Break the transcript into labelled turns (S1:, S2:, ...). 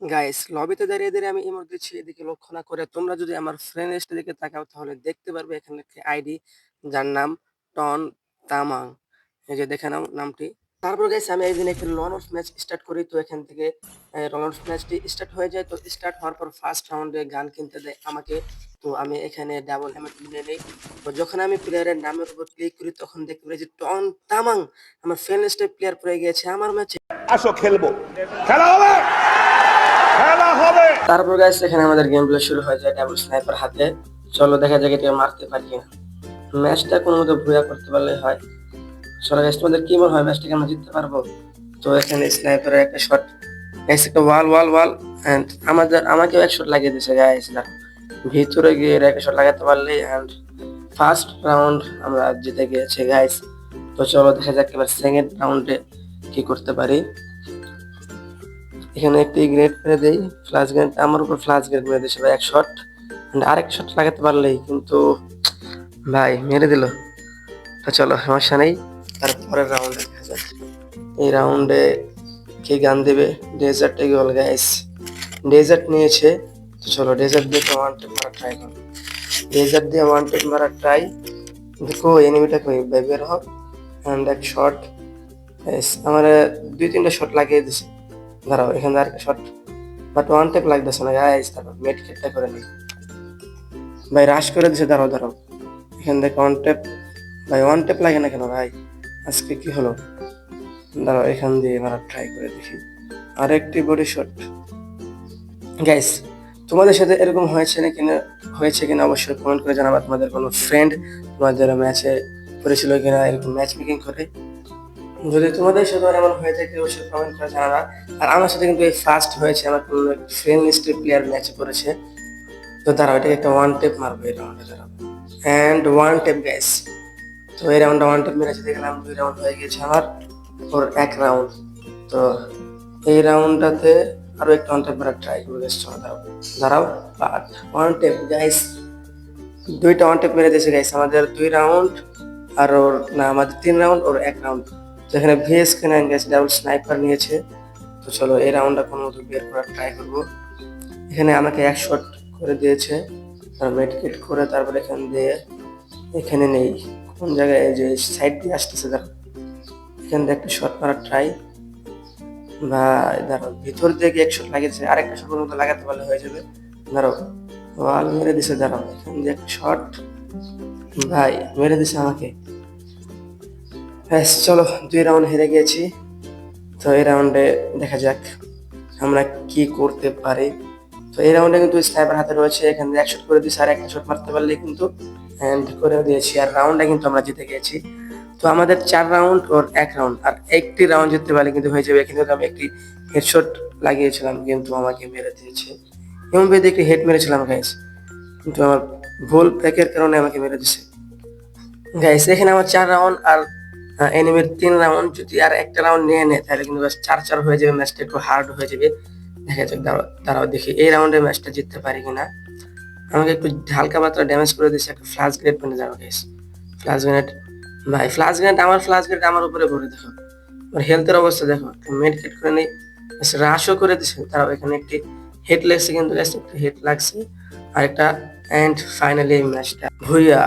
S1: Guys লবিতে দাঁড়িয়ে দাঁড়িয়ে আমি ইমোট দিচ্ছি, এদিকে লক্ষ্য না করে তোমরা যদি আমার ফ্রেন্ড লিস্টের দিকে তাকাও, তাহলে দেখতে পারবে এখানে একটি আইডি যার নাম টন তামাং এই যে দেখে নাও নামটি। তারপর গাইস আমি একদিন একটি লন অফ ম্যাচ স্টার্ট করি, তো এখান থেকে লন অফ ম্যাচটি স্টার্ট হয়ে যায়, তো স্টার্ট হওয়ার পর ফার্স্ট রাউন্ডে গান কিনতে দেয় আমাকে, তো আমি এখানে ডাবল হ্যামেট নিয়ে নেই। তো যখন আমি প্লেয়ারের নামের উপর ক্লিক করি, তখন দেখতে পাই যে টন তামাং আমার ফ্রেন্ড লিস্টে প্লেয়ার পড়ে গিয়েছে, আমার ম্যাচে
S2: আসো খেলব। খেলা হবে! খেলা হবে।
S1: তারপর গাইস এখানে আমাদের গেম প্লে শুরু হয়ে যায় ডাবল স্নাইপার হাতে। চলো দেখা যাক এটা মারতে পারি কিনা। ম্যাচটা কোনো মতো ভুয়া করতে পারলে হয়। চলো গাইস তোমাদের কি মনে হয় ম্যাচটাকে আমরা জিততে পারব? তো এখানে স্নাইপারের একটা শট গাইস একটা ওয়াল ওয়াল ওয়াল এন্ড আমাদের আমাকেও এক শট লাগিয়ে দিয়েছে গাইস না। ভিতরে গিয়ে একটা শট লাগাতে পারলে এন্ড ফার্স্ট রাউন্ড আমরা জিতে গিয়েছি গাইস তো চলো দেখা যাক এবার সেকেন্ড রাউন্ডে কি করতে পারি। এখানে একটি গ্রেড মেরে দেই। ফ্লাশ গ্রেড আমার উপর ফ্লাশ গ্রেড মেরে দিয়েছে ভাই এক শট আরেক শট লাগাতে পারলেই কিন্তু ভাই মেরে দিল। তো চলো, সমস্যা নেই। তারপরের রাউন্ডে দেখা যাক। এই রাউন্ডে কে গান দেবে? ডেজার্ট এগোল গাইস ডেজার্ট নিয়েছে। তো চলো ডেজার্ট দিয়ে তো ওয়ান টেপ মারা ট্রাই করো। ডেজার্ট দিয়ে ওয়ান টেপ মারা ট্রাই দেখো এনিমিটা কই? বের হোক অ্যান্ড এক শট আমার দুই তিনটা শট লাগিয়ে দিছে। দাঁড়াও এখানে আরেকটা শট বাট ওয়ান টেপ লাগতেছে না গাইস তারপর মেড কিটটা করে নিই। ভাই রাশ করে দিছে দাঁড়াও দাঁড়াও এখান থেকে ওয়ান টেপ ভাই ওয়ান টেপ লাগে না কেন, ভাই? আজকে কি হলো? দাঁড়াও এখান দিয়ে এবার ট্রাই করে দেখি। আরেকটি বডি শট গাইস তোমাদের সাথে এরকম হয়েছে না কিনা, হয়েছে কিনা অবশ্যই কমেন্ট করে জানাবা। তোমাদের কোনো ফ্রেন্ড তোমাদের ম্যাচে করেছিল কিনা, এরকম ম্যাচ মেকিং করে। যদি তোমাদের সাথে এমন হয়ে থাকে, অবশ্যই কমেন্ট করে জানাবা। আর আমার সাথে কিন্তু এই ফার্স্ট হয়েছে, আমার কোনো ফ্রেন্ড লিস্টের প্লেয়ার ম্যাচে করেছে। তো দাঁড়াও, এটাকে একটা ওয়ান টেপ মারবো, এই রাউন্ডে দাঁড়াও। অ্যান্ড ওয়ান টেপ গ্যাস তো এই রাউন্ডে ওয়ান টেপ মেরেছে, দেখলাম দুই রাউন্ড হয়ে গেছে আমার, ওর এক রাউন্ড তো এই রাউন্ডটাতে আরও একটা ওয়ান টেপ মারা ট্রাই করব গ্যাস চলো দাঁড়াও। দাঁড়াও বাট ওয়ান টেপ গাইস দুইটা ওয়ান টেপ মেরে দিয়েছে গাইস আমাদের দুই রাউন্ড আর ওর, না, আমাদের তিন রাউন্ড ওর এক রাউন্ড যেখানে ভিএস কে নাইন গেছে ডাবল স্নাইপার নিয়েছে। তো চলো এই রাউন্ডটা কোনো মতো বের করার ট্রাই করব। এখানে আমাকে এক শট করে দিয়েছে। মেডিকেট করে তারপর এখান দিয়ে এখানে নেই। কোন জায়গায় যে সাইড দিয়ে আসতেছে, দেখো। এখান দিয়ে একটা শট মারার ট্রাই বা ধরো ভিতর দিয়ে এক শট লাগিয়েছে। আরেকটা শট মতো লাগাতে পারলে হয়ে যাবে। ধরো ওয়াল মেরে দিছে, দাঁড়াও। এখান দিয়ে একটা শট ভাই, মেরে দিছে আমাকে। ব্যাস, চলো দুই রাউন্ড হেরে গিয়েছি। তো এই রাউন্ডে দেখা যাক আমরা কি করতে পারি। তো এই রাউন্ডে কিন্তু স্নাইপার হাতে রয়েছে, এখানে এক শট করে দিয়েছি আর একটা শট মারতে পারলে কিন্তু হ্যান্ড করে দিয়েছি আর রাউন্ডে কিন্তু আমরা জিতে গেছি তো আমাদের চার রাউন্ড ওর এক রাউন্ড আর একটি রাউন্ড জিততে পারলে কিন্তু হয়ে যাবে কিন্তু আমি একটি হেডশট লাগিয়েছিলাম, কিন্তু আমাকে মেরে দিয়েছে। এমন বেদে একটি হেড মেরেছিলাম গাইস কিন্তু আমার ভুল প্যাকের কারণে আমাকে মেরে দিয়েছে। গাইস এখানে আমার চার রাউন্ড আর এনিমির তিন রাউন্ড যদি আর একটা রাউন্ড নিয়ে নেয়, তাহলে কিন্তু ব্যাস চার চার হয়ে যাবে ম্যাচটা একটু হার্ড হয়ে যাবে। দেখা যাক, দাঁড়াও দেখি, এই রাউন্ডে ম্যাচটা জিততে পারি কিনা। আমাকে একটু হালকা মাত্রা ড্যামেজ করে দিচ্ছে একটা ফ্লাশ গ্রেড মেনে যাব গাইস ফ্লাশ গ্রেনেড ভাই ফ্লাশ গ্রেনেড আমার ফ্লাশ গ্রেনেড আমার উপরে ভরে দেখো। আমার হেলথের অবস্থা, দেখো মেডিকেট করে নেই। রাশও করে দিছে তারাও এখানে একটি হেড লাগছে কিন্তু একটা হেড লাগছে। আর একটা এন্ড ফাইনালি ম্যাচটা ভুইয়া।